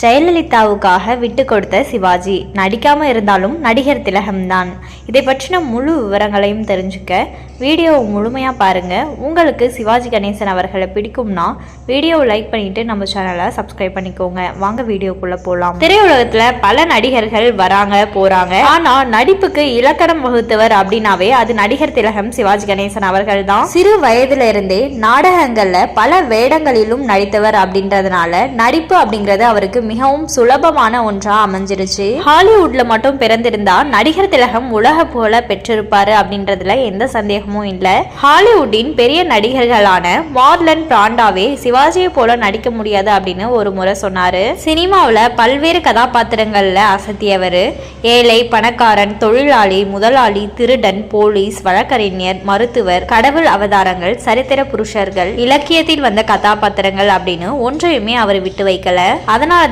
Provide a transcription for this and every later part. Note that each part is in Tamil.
ஜெயலலிதாவுக்காக விட்டு கொடுத்த சிவாஜி. நடிக்காம இருந்தாலும் நடிகர் திலகம்தான். இதை பற்றின முழு விவரங்களையும் தெரிஞ்சுக்க வீடியோவை முழுமையாக பாருங்க. உங்களுக்கு சிவாஜி கணேசன் அவர்களை பிடிக்கும்னா வீடியோவை லைக் பண்ணிட்டு நம்ம சேனலை சப்ஸ்கிரைப் பண்ணிக்கோங்க. வாங்க வீடியோக்குள்ள போகலாம் திரையுலகத்துல பல நடிகர்கள் வராங்க போறாங்க. ஆனா நடிப்புக்கு இலக்கணம் வகுத்தவர் அப்படின்னாவே அது நடிகர் திலகம் சிவாஜி கணேசன் அவர்கள் தான் சிறு வயதுல இருந்தே நாடகங்கள்ல பல வேடங்களிலும் நடித்தவர் அப்படின்றதுனால நடிப்பு அப்படிங்கிறது அவருக்கு மிகவும் சுலபமான ஒன்றா அமைஞ்சிருச்சு. ஹாலிவுட்ல மட்டும் பிறந்திருந்தா நடிகர் திலகம் உலக புகழ பெற்றிருப்பாரு அப்படின்றதுல எந்த சந்தேகமும் இல்ல. ஹாலிவுட்டின் பெரிய நடிகர்களான மார்லன் பிராண்டாவே சிவாஜியை போல நடிக்க முடியாது அப்படின்னு ஒரு முறை சொன்னாரு. சினிமாவில் பல்வேறு கதாபாத்திரங்கள்ல அசத்தியவர். ஏழை பணக்காரன் தொழிலாளி முதலாளி திருடன் போலீஸ் வழக்கறிஞர் மருத்துவர் கடவுள் அவதாரங்கள் சரித்திர புருஷர்கள் இலக்கியத்தில் வந்த கதாபாத்திரங்கள் அப்படின்னு ஒன்றையுமே அவர் விட்டு வைக்கல.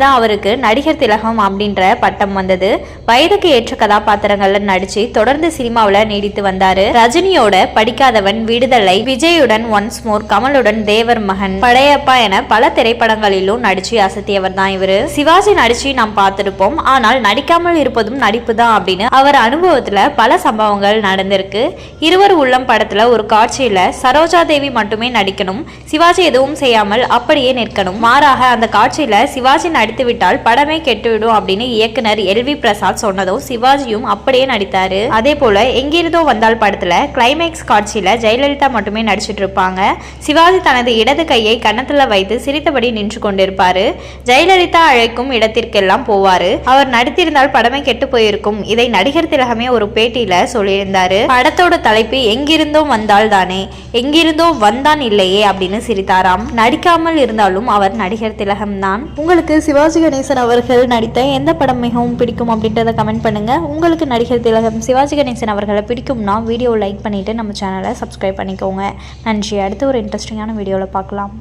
தான் அவருக்கு நடிகர் திலகம் அப்படின்ற பட்டம் வந்தது. வயதுக்கு ஏற்ற கதாபாத்திரங்கள்ல நடிச்சு தொடர்ந்து சினிமாவுல நீடித்து வந்தாரு. ரஜினியோட படிக்காதவன் விடுதலை விஜயுடன் ஒன்ஸ் மோர் கமலுடன் தேவர் மகன் படையப்பா என பல திரைப்படங்களிலும் நடிச்சு அசத்தியவர் தான் இவரு. சிவாஜி நடிச்சு நாம் பார்த்திருப்போம். ஆனால் நடிக்காமல் இருப்பதும் நடிப்பு தான் அப்படின்னு அவர் அனுபவத்துல பல சம்பவங்கள் நடந்திருக்கு. இருவர் உள்ளம் படத்துல ஒரு காட்சியில சரோஜா தேவி மட்டுமே நடிக்கணும் சிவாஜி எதுவும் செய்யாமல் அப்படியே நிற்கணும். மாறாக அந்த காட்சியில சிவாஜி நடி விட்டால் படமே கெட்டுவிடும் அப்படின்னு இயக்குனர் எல் வி பிரசாத் சொன்னதும் சிவாஜியும் அப்படியே நடித்தாரு. அதே போல எங்கிருந்தோ வந்தால் படத்துல கிளைமேக்ஸ் காட்சியில ஜெயலலிதா மட்டுமே நடிச்சிட்டு இருப்பாங்க. சிவாஜி தனது இடது கையை கன்னத்துல வைத்து சிரித்தபடி நின்று கொண்டிருப்பாரு. ஜெயலலிதா அழைக்கும் இடத்திற்கெல்லாம் போவாரு. அவர் நடித்திருந்தால் படமே கெட்டு போயிருக்கும். இதை நடிகர் திலகமே ஒரு பேட்டியில சொல்லியிருந்தாரு. படத்தோட தலைப்பு எங்கிருந்தோ வந்தால் தானே எங்கிருந்தோ வந்தான் இல்லையே அப்படின்னு சிரித்தாராம். நடிக்காமல் இருந்தாலும் அவர் நடிகர் திலகம் தான் உங்களுக்கு சிவாஜி கணேசன் அவர்கள் நடித்த எந்த படம் மிகவும் பிடிக்கும் அப்படின்றத கமெண்ட் பண்ணுங்க. உங்களுக்கு நடிகர் திலகம் சிவாஜி கணேசன் அவர்களை பிடிக்கும்னா வீடியோ லைக் பண்ணிட்டு நம்ம சேனலை சப்ஸ்கிரைப் பண்ணிக்கோங்க. நன்றி. அடுத்து ஒரு இன்ட்ரெஸ்டிங்கான வீடியோவில் பார்க்கலாம்.